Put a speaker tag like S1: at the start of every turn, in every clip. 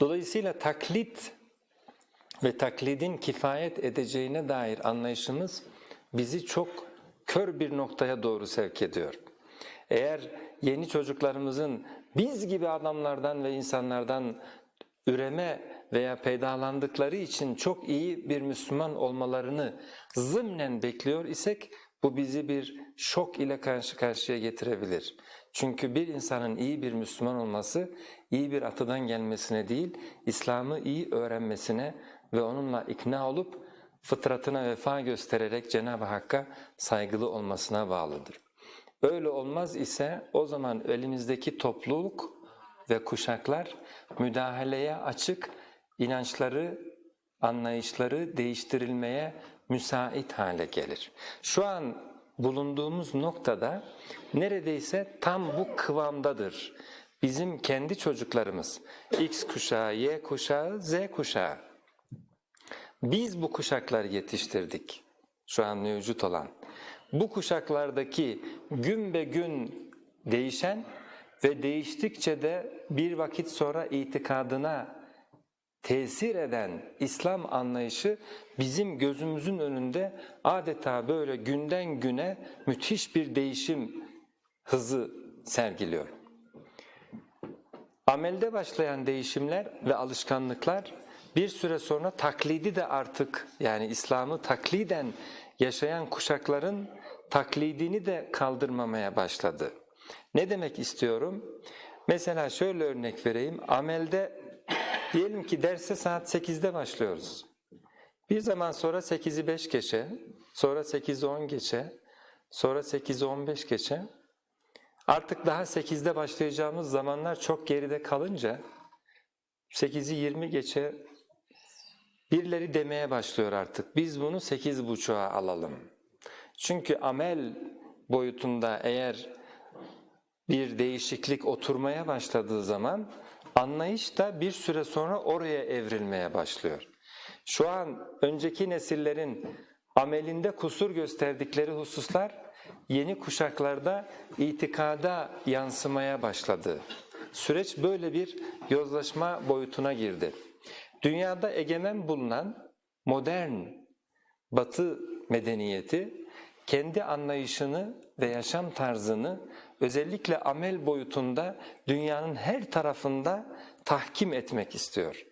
S1: Dolayısıyla taklit ve taklidin kifayet edeceğine dair anlayışımız bizi çok kör bir noktaya doğru sevk ediyor. Eğer yeni çocuklarımızın biz gibi adamlardan ve insanlardan üreme veya peydalandıkları için çok iyi bir Müslüman olmalarını zımnen bekliyor isek bu bizi bir şok ile karşı karşıya getirebilir. Çünkü bir insanın iyi bir Müslüman olması, iyi bir atadan gelmesine değil, İslam'ı iyi öğrenmesine ve onunla ikna olup fıtratına vefa göstererek Cenab-ı Hakk'a saygılı olmasına bağlıdır. Öyle olmaz ise o zaman elimizdeki topluluk ve kuşaklar müdahaleye açık, inançları, anlayışları değiştirilmeye müsait hale gelir. Şu an bulunduğumuz noktada neredeyse tam bu kıvamdadır. Bizim kendi çocuklarımız, X kuşağı, Y kuşağı, Z kuşağı. Biz bu kuşakları yetiştirdik, şu an mevcut olan. Bu kuşaklardaki gün be gün değişen ve değiştikçe de bir vakit sonra itikadına tesir eden İslam anlayışı bizim gözümüzün önünde adeta böyle günden güne müthiş bir değişim hızı sergiliyor. Amelde başlayan değişimler ve alışkanlıklar bir süre sonra taklidi de artık yani İslam'ı takliden yaşayan kuşakların taklidini de kaldırmamaya başladı. Ne demek istiyorum? Mesela şöyle örnek vereyim. Amelde diyelim ki derse saat 8'de başlıyoruz. Bir zaman sonra 8'i 5 geçe, sonra 8'i 10 geçe, sonra 8'i 15 geçe. Artık daha 8'de başlayacağımız zamanlar çok geride kalınca 8'i 20 geçe birileri demeye başlıyor artık. Biz bunu 8.30'a alalım. Çünkü amel boyutunda eğer bir değişiklik oturmaya başladığı zaman anlayış da bir süre sonra oraya evrilmeye başlıyor. Şu an önceki nesillerin amelinde kusur gösterdikleri hususlar yeni kuşaklarda itikada yansımaya başladı. Süreç böyle bir yozlaşma boyutuna girdi. Dünyada egemen bulunan modern batı medeniyeti kendi anlayışını ve yaşam tarzını özellikle amel boyutunda dünyanın her tarafında tahkim etmek istiyor.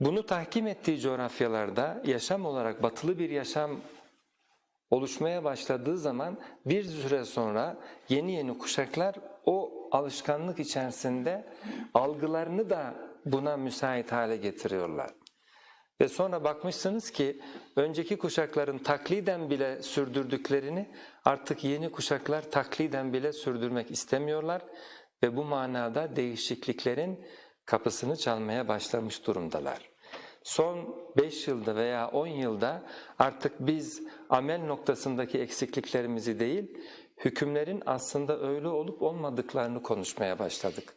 S1: Bunu tahkim ettiği coğrafyalarda yaşam olarak batılı bir yaşam oluşmaya başladığı zaman bir süre sonra yeni yeni kuşaklar o alışkanlık içerisinde algılarını da buna müsait hale getiriyorlar. Ve sonra bakmışsınız ki önceki kuşakların takliden bile sürdürdüklerini artık yeni kuşaklar takliden bile sürdürmek istemiyorlar ve bu manada değişikliklerin kapısını çalmaya başlamış durumdalar. Son 5 yılda veya 10 yılda artık biz amel noktasındaki eksikliklerimizi değil, hükümlerin aslında öyle olup olmadıklarını konuşmaya başladık.